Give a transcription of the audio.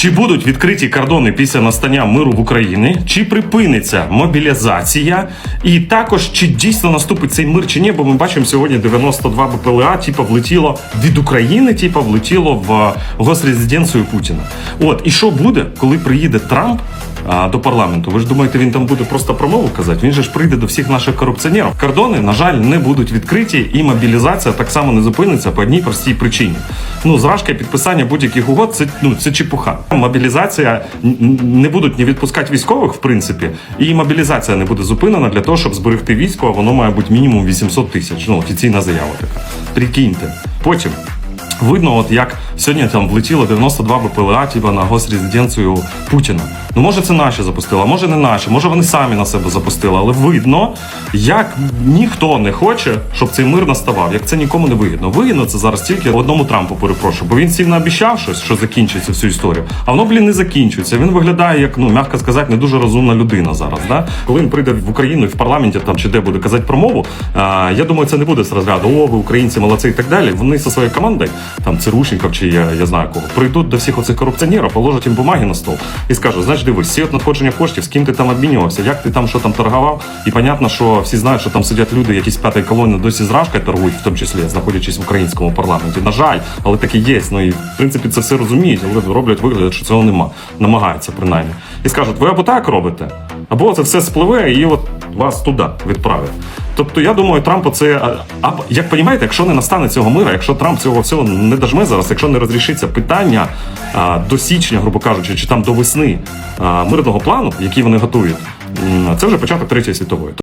Чи будуть відкриті кордони після настання миру в Україні? Чи припиниться мобілізація? І також чи дійсно наступить цей мир чи ні? Бо ми бачимо сьогодні 92 БПЛА, типа влетіло від України, типа влетіло в е, госрезиденцію Путіна. От і що буде, коли приїде Трамп? А, До парламенту, ви ж думаєте, він там буде просто промову казати? Він же ж прийде до всіх наших корупціонерів. Кордони, на жаль, не будуть відкриті, і мобілізація так само не зупиниться по одній простій причині. Ну, зражка підписання будь-яких угод це ну це чепуха. Мобілізація не будуть не відпускати військових, в принципі, і мобілізація не буде зупинена для того, щоб зберегти військо. а Воно має бути мінімум 800 тисяч. Ну офіційна заява така. Прикиньте. Потім. Видно, от як сьогодні там влетіло 92 БПЛА типа, на госрезиденцію Путіна. Ну може це наші запустили, а може не наші, може вони самі на себе запустили. Але видно, як ніхто не хоче, щоб цей мир наставав. Як це нікому не вигідно. Вигідно це зараз тільки одному Трампу перепрошую, бо він всім наобіцяв щось, що закінчиться всю історію. А воно, блін, не закінчується. Він виглядає як, ну м'яко сказати, не дуже розумна людина зараз. Да? Коли він прийде в Україну і в парламенті там чи де буде казати промову, а, я думаю, це не буде з розряду о, ви українці молодці і так далі. Вони зі своєю командою, там Цирушников чи я, я знаю кого, прийдуть до всіх оцих корупціонерів, положать їм бумаги на стол і скажуть, знаєш, дивись, от надходження коштів, з ким ти там обмінювався, як ти там що там торгував, і понятно, що всі знають, що там сидять люди, які з п'ятої колони досі з торгують, в тому числі знаходячись в українському парламенті. На жаль, але таке є. Ну і в принципі це все розуміють, але роблять вигляд, що цього нема. Намагаються принаймні. І скажуть, ви або так робите, або це все спливе і от вас туди відправять. Тобто, я думаю, Трампу це а, як розумієте, якщо не настане цього мира, якщо Трамп цього всього не дожме зараз, якщо не розрішиться питання а, до січня, грубо кажучи, чи там до весни а, мирного плану, який вони готують, це вже початок третьої світової.